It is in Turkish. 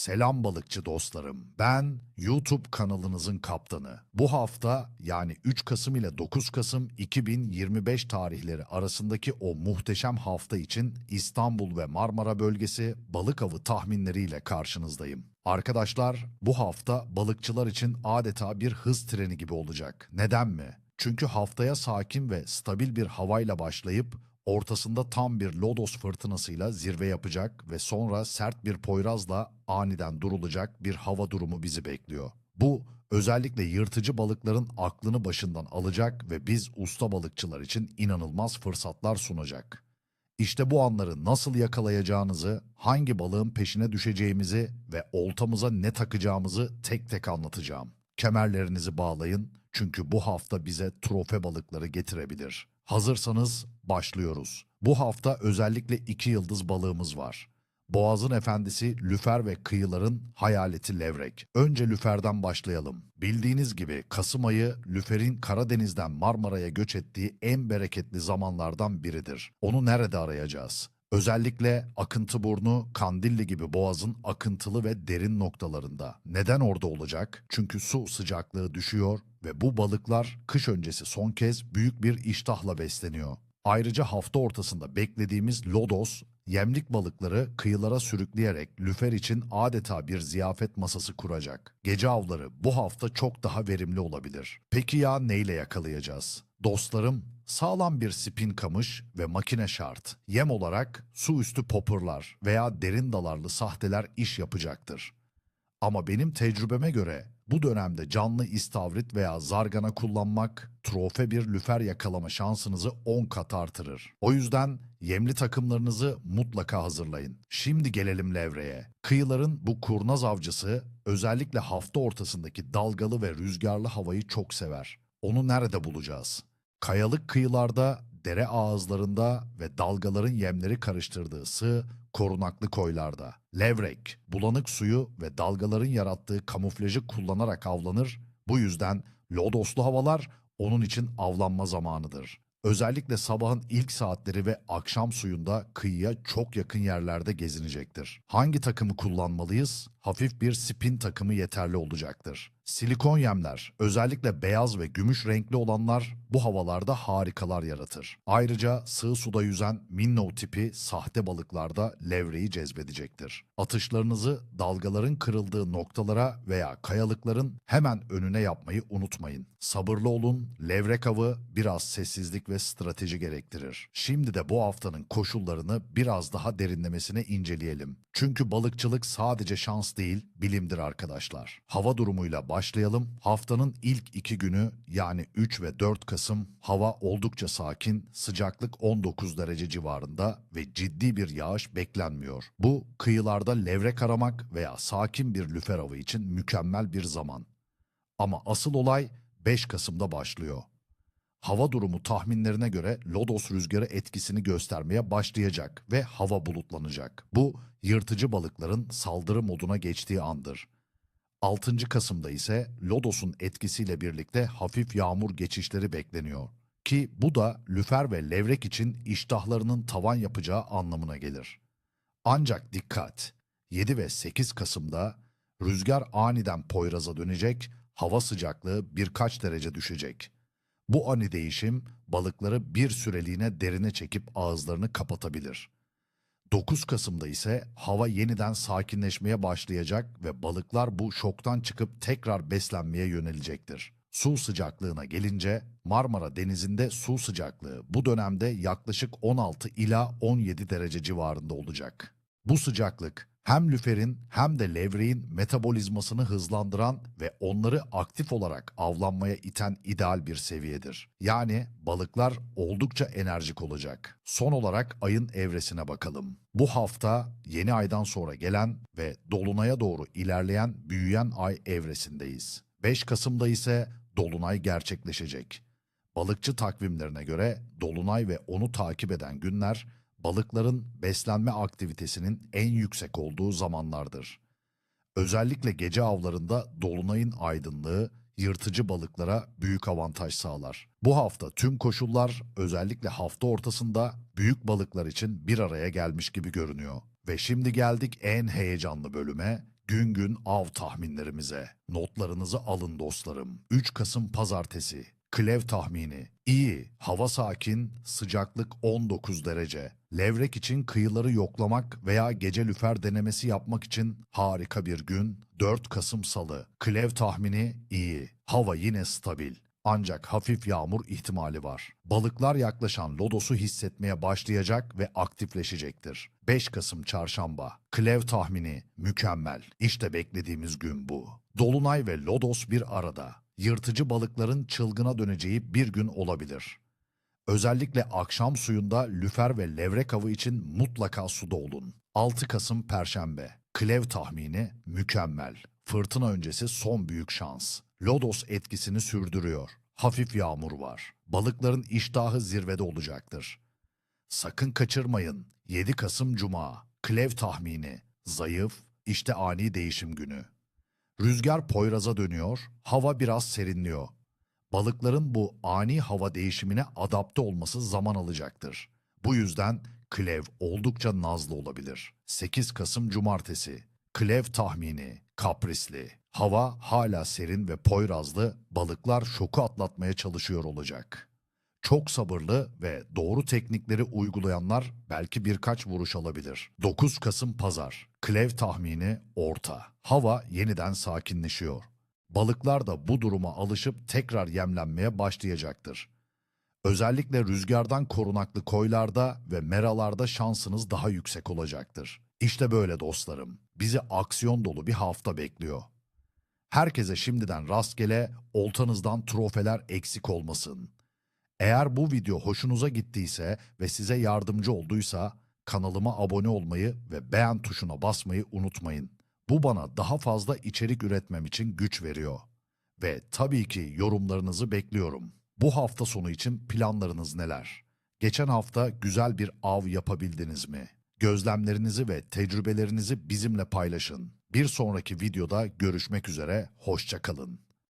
Selam balıkçı dostlarım. Ben YouTube kanalınızın kaptanı. Bu hafta yani 3 Kasım ile 9 Kasım 2025 tarihleri arasındaki o muhteşem hafta için İstanbul ve Marmara bölgesi balık avı tahminleriyle karşınızdayım. Arkadaşlar bu hafta balıkçılar için adeta bir hız treni gibi olacak. Neden mi? Çünkü haftaya sakin ve stabil bir havayla başlayıp ortasında tam bir lodos fırtınasıyla zirve yapacak ve sonra sert bir poyrazla aniden durulacak bir hava durumu bizi bekliyor. Bu özellikle yırtıcı balıkların aklını başından alacak ve biz usta balıkçılar için inanılmaz fırsatlar sunacak. İşte bu anları nasıl yakalayacağınızı, hangi balığın peşine düşeceğimizi ve oltamıza ne takacağımızı tek tek anlatacağım. Kemerlerinizi bağlayın çünkü bu hafta bize trofe balıkları getirebilir. Hazırsanız başlıyoruz. Bu hafta özellikle iki yıldız balığımız var. Boğazın efendisi lüfer ve kıyıların hayaleti levrek. Önce lüferden başlayalım. Bildiğiniz gibi Kasım ayı lüferin Karadeniz'den Marmara'ya göç ettiği en bereketli zamanlardan biridir. Onu nerede arayacağız? Özellikle Akıntıburnu, Kandilli gibi boğazın akıntılı ve derin noktalarında. Neden orada olacak? Çünkü su sıcaklığı düşüyor ve bu balıklar kış öncesi son kez büyük bir iştahla besleniyor. Ayrıca hafta ortasında beklediğimiz lodos, yemlik balıkları kıyılara sürükleyerek lüfer için adeta bir ziyafet masası kuracak. Gece avları bu hafta çok daha verimli olabilir. Peki ya neyle yakalayacağız? Dostlarım, sağlam bir spin kamış ve makine şart. Yem olarak su üstü popurlar veya derin dalarlı sahteler iş yapacaktır. Ama benim tecrübeme göre bu dönemde canlı istavrit veya zargana kullanmak trofe bir lüfer yakalama şansınızı 10 kat artırır. O yüzden yemli takımlarınızı mutlaka hazırlayın. Şimdi gelelim levreye. Kıyıların bu kurnaz avcısı özellikle hafta ortasındaki dalgalı ve rüzgarlı havayı çok sever. Onu nerede bulacağız? Kayalık kıyılarda, dere ağızlarında ve dalgaların yemleri karıştırdığı sığ, korunaklı koylarda. Levrek, bulanık suyu ve dalgaların yarattığı kamuflajı kullanarak avlanır. Bu yüzden lodoslu havalar onun için avlanma zamanıdır. Özellikle sabahın ilk saatleri ve akşam suyunda kıyıya çok yakın yerlerde gezinecektir. Hangi takımı kullanmalıyız? Hafif bir spin takımı yeterli olacaktır. Silikon yemler, özellikle beyaz ve gümüş renkli olanlar bu havalarda harikalar yaratır. Ayrıca sığ suda yüzen minnow tipi sahte balıklarda levreyi cezbedecektir. Atışlarınızı dalgaların kırıldığı noktalara veya kayalıkların hemen önüne yapmayı unutmayın. Sabırlı olun, levrek avı biraz sessizlik ve strateji gerektirir. Şimdi de bu haftanın koşullarını biraz daha derinlemesine inceleyelim. Çünkü balıkçılık sadece şans değil, bilimdir arkadaşlar. Hava durumuyla başlayalım. Haftanın ilk iki günü yani 3 ve 4 Kasım hava oldukça sakin, sıcaklık 19 derece civarında ve ciddi bir yağış beklenmiyor. Bu kıyılarda levrek aramak veya sakin bir lüfer avı için mükemmel bir zaman. Ama asıl olay 5 Kasım'da başlıyor. Hava durumu tahminlerine göre lodos rüzgarı etkisini göstermeye başlayacak ve hava bulutlanacak. Bu yırtıcı balıkların saldırı moduna geçtiği andır. 6. Kasım'da ise lodosun etkisiyle birlikte hafif yağmur geçişleri bekleniyor. Ki bu da lüfer ve levrek için iştahlarının tavan yapacağı anlamına gelir. Ancak dikkat! 7 ve 8 Kasım'da rüzgar aniden Poyraz'a dönecek, hava sıcaklığı birkaç derece düşecek. Bu ani değişim balıkları bir süreliğine derine çekip ağızlarını kapatabilir. 9 Kasım'da ise hava yeniden sakinleşmeye başlayacak ve balıklar bu şoktan çıkıp tekrar beslenmeye yönelecektir. Su sıcaklığına gelince Marmara Denizi'nde su sıcaklığı bu dönemde yaklaşık 16 ila 17 derece civarında olacak. Bu sıcaklık hem lüferin hem de levreğin metabolizmasını hızlandıran ve onları aktif olarak avlanmaya iten ideal bir seviyedir. Yani balıklar oldukça enerjik olacak. Son olarak ayın evresine bakalım. Bu hafta yeni aydan sonra gelen ve dolunaya doğru ilerleyen büyüyen ay evresindeyiz. 5 Kasım'da ise dolunay gerçekleşecek. Balıkçı takvimlerine göre dolunay ve onu takip eden günler balıkların beslenme aktivitesinin en yüksek olduğu zamanlardır. Özellikle gece avlarında dolunayın aydınlığı yırtıcı balıklara büyük avantaj sağlar. Bu hafta tüm koşullar özellikle hafta ortasında büyük balıklar için bir araya gelmiş gibi görünüyor. Ve şimdi geldik en heyecanlı bölüme gün gün av tahminlerimize. Notlarınızı alın dostlarım. 3 Kasım Pazartesi. Klev tahmini. İyi, hava sakin, sıcaklık 19 derece. Levrek için kıyıları yoklamak veya gece lüfer denemesi yapmak için harika bir gün. 4 Kasım Salı. Klev tahmini iyi. Hava yine stabil. Ancak hafif yağmur ihtimali var. Balıklar yaklaşan lodosu hissetmeye başlayacak ve aktifleşecektir. 5 Kasım Çarşamba. Klev tahmini mükemmel. İşte beklediğimiz gün bu. Dolunay ve lodos bir arada. Yırtıcı balıkların çılgına döneceği bir gün olabilir. Özellikle akşam suyunda lüfer ve levrek avı için mutlaka suda olun. 6 Kasım Perşembe. Klev tahmini mükemmel. Fırtına öncesi son büyük şans. Lodos etkisini sürdürüyor. Hafif yağmur var. Balıkların iştahı zirvede olacaktır. Sakın kaçırmayın. 7 Kasım Cuma. Klev tahmini. Zayıf, işte ani değişim günü. Rüzgar Poyraz'a dönüyor, hava biraz serinliyor. Balıkların bu ani hava değişimine adapte olması zaman alacaktır. Bu yüzden Klev oldukça nazlı olabilir. 8 Kasım Cumartesi. Klev tahmini, kaprisli. Hava hala serin ve poyrazlı, balıklar şoku atlatmaya çalışıyor olacak. Çok sabırlı ve doğru teknikleri uygulayanlar belki birkaç vuruş alabilir. 9 Kasım Pazar. Klev tahmini orta. Hava yeniden sakinleşiyor. Balıklar da bu duruma alışıp tekrar yemlenmeye başlayacaktır. Özellikle rüzgardan korunaklı koylarda ve meralarda şansınız daha yüksek olacaktır. İşte böyle dostlarım. Bizi aksiyon dolu bir hafta bekliyor. Herkese şimdiden rastgele, oltanızdan trofeler eksik olmasın. Eğer bu video hoşunuza gittiyse ve size yardımcı olduysa kanalıma abone olmayı ve beğen tuşuna basmayı unutmayın. Bu bana daha fazla içerik üretmem için güç veriyor. Ve tabii ki yorumlarınızı bekliyorum. Bu hafta sonu için planlarınız neler? Geçen hafta güzel bir av yapabildiniz mi? Gözlemlerinizi ve tecrübelerinizi bizimle paylaşın. Bir sonraki videoda görüşmek üzere, hoşça kalın.